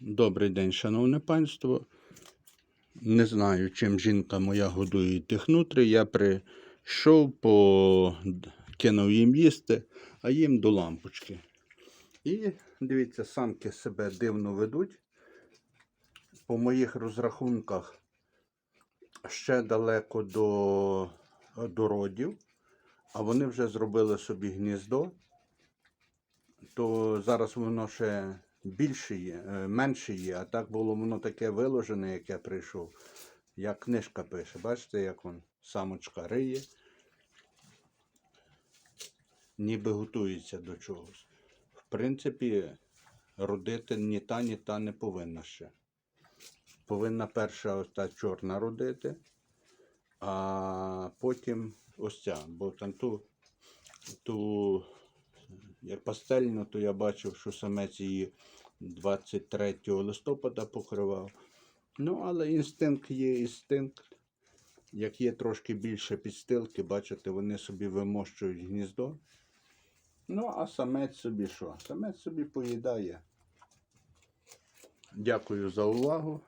Добрий день, шановне панство. Не знаю, чим жінка моя годує тих нутрій. Я прийшов, по... кинув їм їсти, а їм до лампочки. І дивіться, самки себе дивно ведуть. По моїх розрахунках ще далеко до, до родів, а вони вже зробили собі гніздо то зараз воно ще більше є, е, менше є, а так було воно таке виложене, як я прийшов. Як книжка пише. Бачите, як вон самочка риє, ніби готується до чогось. В принципі, родити ні та, ні та не повинна ще. Повинна перша ось та чорна родити, а потім ось ця, бо там ту, ту як пастельну, то я бачив, що самець її 23 листопада покривав. Ну, але інстинкт є інстинкт. Як є трошки більше підстилки, бачите, вони собі вимощують гніздо. Ну, а самець собі що? Самець собі поїдає. Дякую за увагу.